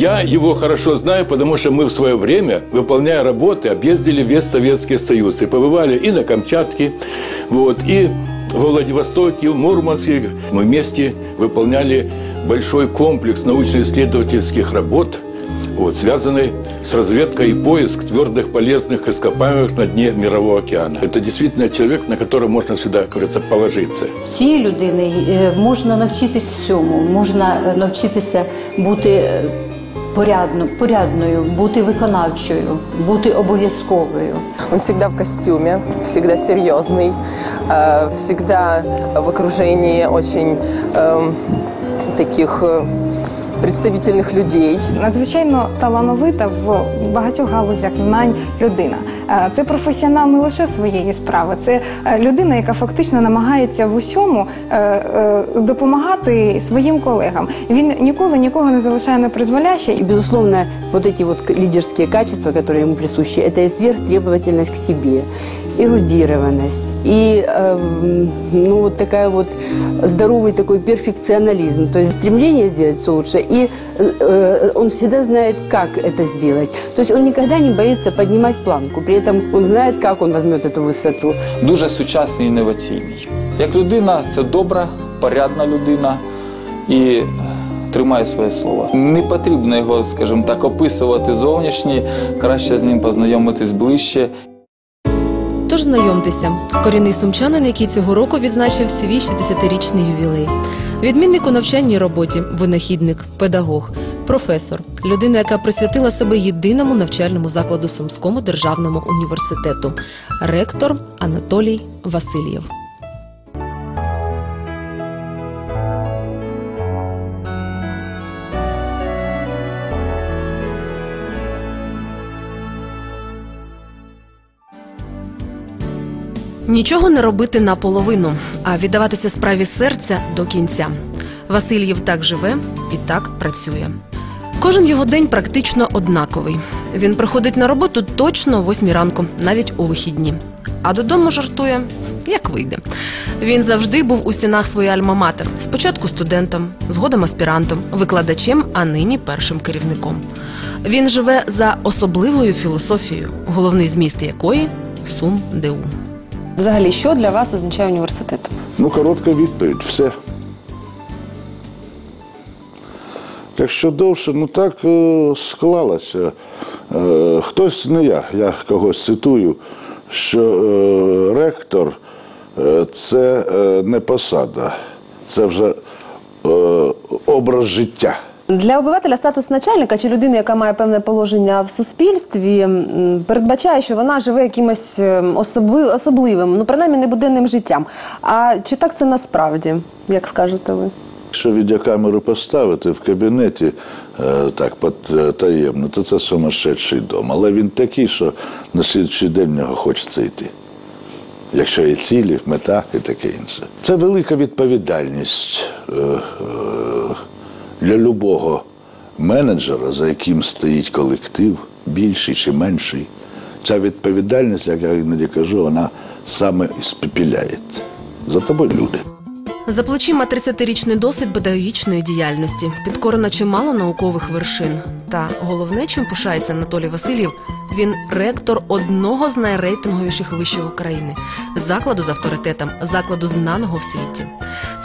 Я его хорошо знаю, потому что мы в свое время, выполняя работы, объездили весь Советский Союз и побывали и на Камчатке, вот, и во Владивостоке, в Мурманске. Мы вместе выполняли большой комплекс научно-исследовательских работ, вот, связанный с разведкой и поиск твердых полезных ископаемых на дне Мирового океана. Это действительно человек, на которого можно всегда, как говорится, положиться. Цієї людини е, можна навчитись всьому, можна е, навчитися бути е, порядно, порядною, бути виконавчою, бути обов'язковою. Он всегда в костюме, всегда серьезный, э, всегда в окружении очень эм, таких э, представительных людей. надзвичайно талановита в багатьох галузях знань людина. Е, Це професіонал не лише своєї справи, це е, людина, яка фактично намагається в усьому е, е, допомагати своїм колегам. Він ніколи нікого не залишає на призволяще. И, безусловно, вот эти вот к- лидерские качества, которые ему присущи, это и сверхтребовательность к себе, эрудированность, и эм, ну, вот такая вот здоровый такой перфекционализм, то есть стремление сделать все лучше, и э, он всегда знает, как это сделать. То есть он никогда не боится поднимать планку, при этом он знает, как он возьмет эту высоту. дуже сучасний і інноваційний. Як людина, це добра, порядна людина і тримає своє слово. Не потрібно його, скажімо так, описувати зовнішні, краще з ним познайомитись ближче. Тож знайомтеся, корінний сумчанин, який цього року відзначив свій 60-річний ювілей. Відмінник у навчальній роботі, винахідник, педагог, професор, людина, яка присвятила себе єдиному навчальному закладу Сумському державному університету, ректор Анатолій Васильєв. Нічого не робити наполовину, а віддаватися справі серця до кінця. Васильєв так живе і так працює. Кожен його день практично однаковий. Він приходить на роботу точно о 8 ранку, навіть у вихідні. А додому жартує, як вийде. Він завжди був у стінах своєї альма-матер. Спочатку студентом, згодом аспірантом, викладачем, а нині першим керівником. Він живе за особливою філософією, головний зміст якої сум ДУ. Взагалі, що для вас означає університет? Ну, коротка відповідь. Все. Якщо довше, ну так е, склалося. Е, хтось не я, я когось цитую, що е, ректор це не посада, це вже образ життя. Для обивателя статус начальника чи людини, яка має певне положення в суспільстві, передбачає, що вона живе якимось ем, особи- особливим, ну принаймні не буденним життям. А чи так це насправді, як скажете ви? Якщо відеокамеру поставити в кабінеті е, так пот- е, таємно, то це сумасшедший дом. Але він такий, що на слідчий день в нього хочеться йти. Якщо є цілі, мета і таке інше. Це велика відповідальність е, е, для любого менеджера, за яким стоїть колектив, більший чи менший. Ця відповідальність, як я іноді кажу, вона саме і спепіляє. За тобою люди. За плечима 30-річний досвід педагогічної діяльності, підкорено чимало наукових вершин. Та головне, чим пишається Анатолій Васильєв, він ректор одного з найрейтинговіших вишів України, закладу з авторитетом, закладу знаного в світі.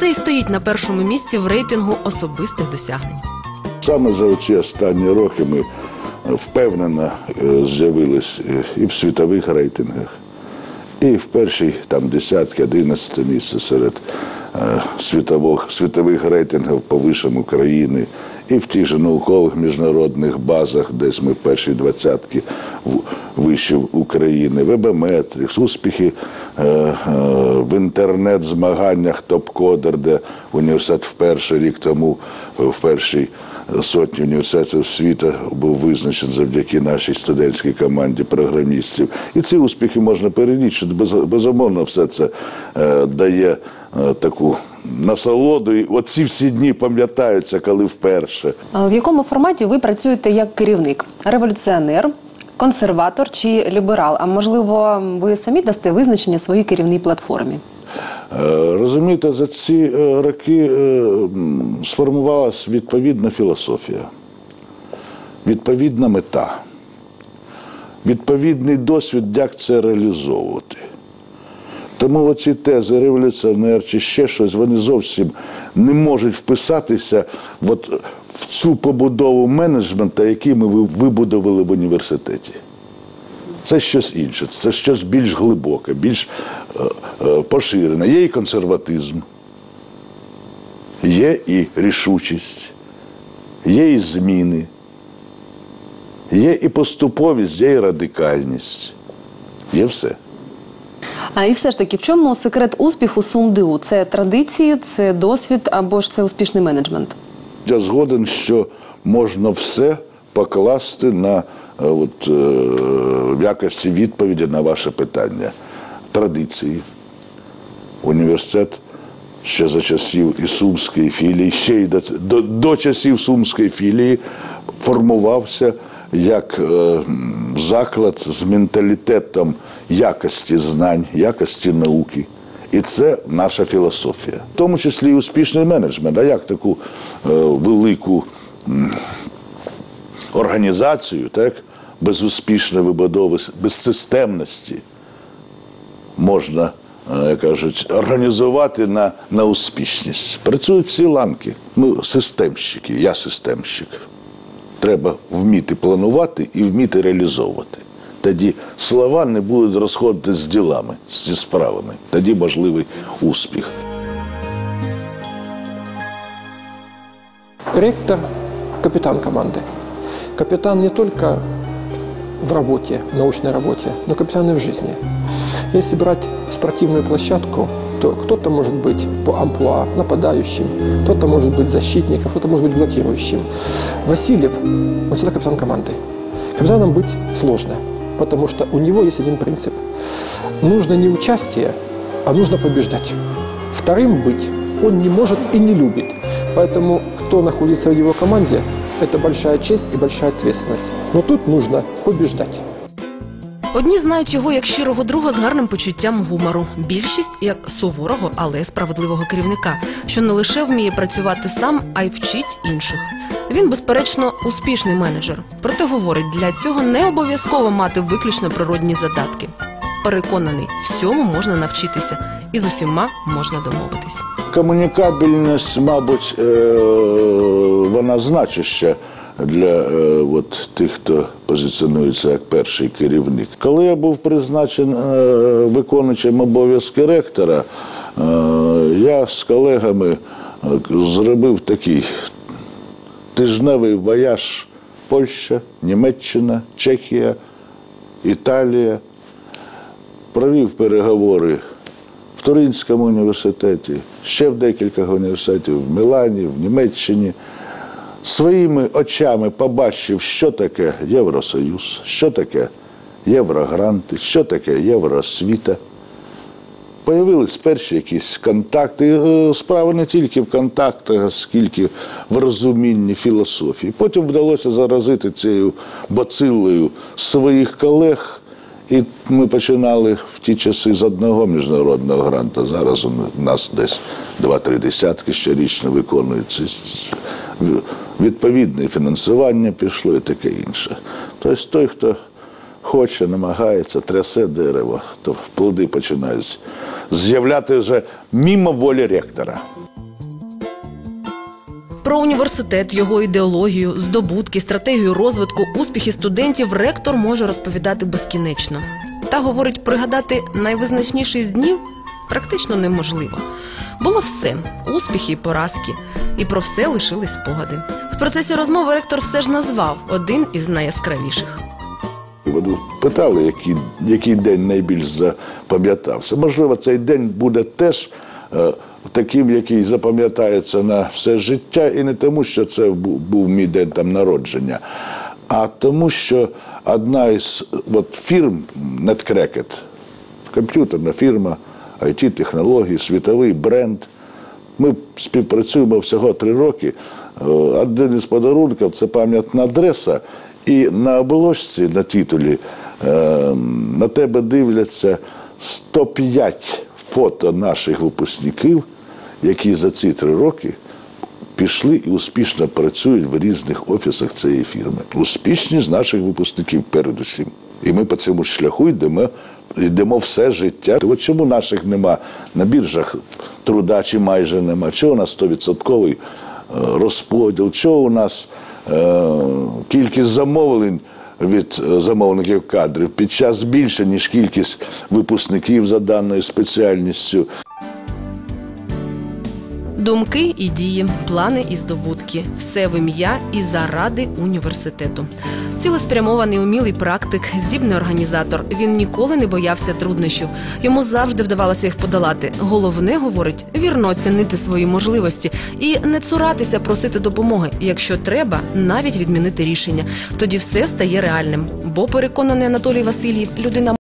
Це і стоїть на першому місці в рейтингу особистих досягнень. Саме за ці останні роки ми е, впевнено е, з'явились е, і в світових рейтингах, і в першій там десятки, 11 місце серед е, світових, світових рейтингів по вишам України, і в тих же наукових міжнародних базах, десь ми в першій двадцятки вишів України, вебометрикс, успіхи е, е, в інтернет-змаганнях топ-кодер, де університет вперше рік тому е, в першій сотні університетів світу був визначений завдяки нашій студентській команді програмістів. І ці успіхи можна перелічити. Без- Безумовно, все це е, дає е, таку насолоду. І оці всі дні пам'ятаються, коли вперше. А В якому форматі ви працюєте як керівник? Революціонер, консерватор чи ліберал? А можливо, ви самі дасте визначення своїй керівній платформі? Е, Розумієте, за ці е, роки е, м, сформувалась відповідна філософія. відповідна мета, відповідний досвід, як це реалізовувати. Тому оці тези революціонер чи ще щось, вони зовсім не можуть вписатися от в цю побудову менеджменту, який ми ви- вибудували в університеті. Це щось інше, це щось більш глибоке, більш е, е, поширене. Є і консерватизм, є і рішучість, є і зміни, є і поступовість, є і радикальність. Є все. А і все ж таки, в чому секрет успіху СумДУ? Це традиції, це досвід або ж це успішний менеджмент? Я згоден, що можна все покласти на е, от, е, в якості відповіді на ваше питання. Традиції. Університет ще за часів і Сумської філії, ще й до, до, до часів Сумської філії формувався як е, заклад з менталітетом якості знань, якості науки. І це наша філософія, в тому числі і успішний менеджмент. А як таку е, велику м, організацію, так, без успішної вибудови, без системності можна, е, кажуть, організувати на, на успішність. Працюють всі ланки. Ми системщики, я системщик. Треба вміти планувати і вміти реалізовувати. Тоді слова не будуть розходитися з ділами, зі справами. Тоді можливий успіх. Ректор – капитан команды. Капитан не только в работе, в научной работе, но капитан и в жизни. Если брать спортивную площадку, то кто-то может быть по амплуа нападающим, кто-то может быть защитником, кто-то может быть блокирующим. Васильев, он всегда капитан команды. Капитаном быть сложно, потому что у него есть один принцип. Нужно не участие, а нужно побеждать. Вторым быть он не может и не любит. Поэтому кто находится в его команде, это большая честь и большая ответственность. Но тут нужно побеждать. Одні знають його як щирого друга з гарним почуттям гумору. Більшість як суворого, але справедливого керівника, що не лише вміє працювати сам, а й вчить інших. Він, безперечно, успішний менеджер. Проте говорить, для цього не обов'язково мати виключно природні задатки. Переконаний, всьому можна навчитися, і з усіма можна домовитися. Комунікабельність, мабуть, е, вона значуща для е, от, тих, хто позиціонується як перший керівник. Коли я був призначений виконуючим обов'язки ректора, е, я з колегами е, зробив такий тижневий вояж Польща, Німеччина, Чехія, Італія. Провів переговори Туринському університеті, ще в декількох університетів, в Мілані, в Німеччині. Своїми очами побачив, що таке Євросоюз, що таке єврогранти, що таке євроосвіта. Появились перші якісь контакти. Е, Справа не тільки в контактах, скільки в розумінні філософії. Потім вдалося заразити цією бацилою своїх колег. І ми починали в ті часи з одного міжнародного гранту. Зараз у нас десь два-три десятки щорічно виконується. Відповідне фінансування пішло і таке інше. Тобто той, хто хоче, намагається, трясе дерево, то плоди починають з'являти вже мимо волі ректора. Про університет, його ідеологію, здобутки, стратегію розвитку, успіхи студентів ректор може розповідати безкінечно. Та говорить, пригадати найвизначніший з днів практично неможливо. Було все успіхи і поразки, і про все лишились спогади. В процесі розмови ректор все ж назвав один із найяскравіших. Питали, який, який день найбільш запам'ятався. Можливо, цей день буде теж е, таким, який запам'ятається на все життя, і не тому, що це був, мій день там народження, а тому, що одна із от, фірм NetCracket, комп'ютерна фірма, IT-технології, світовий бренд. Ми співпрацюємо всього три роки. Е, Один із подарунків це пам'ятна адреса. І на оболочці, на титулі, е, на тебе дивляться 105 фото наших випускників, які за ці три роки пішли і успішно працюють в різних офісах цієї фірми. Успішні з наших випускників передусім. І ми по цьому шляху йдемо, йдемо все життя. От чому наших нема на біржах труда чи майже нема? Чого у нас 100% розподіл? Чого у нас е, кількість замовлень від е, замовників кадрів під час більше, ніж кількість випускників за даною спеціальністю? Думки і дії, плани і здобутки все в ім'я і заради університету. Цілеспрямований умілий практик, здібний організатор. Він ніколи не боявся труднощів. Йому завжди вдавалося їх подолати. Головне, говорить, вірно оцінити свої можливості і не цуратися просити допомоги. Якщо треба, навіть відмінити рішення. Тоді все стає реальним. Бо переконаний Анатолій Васильєв, людина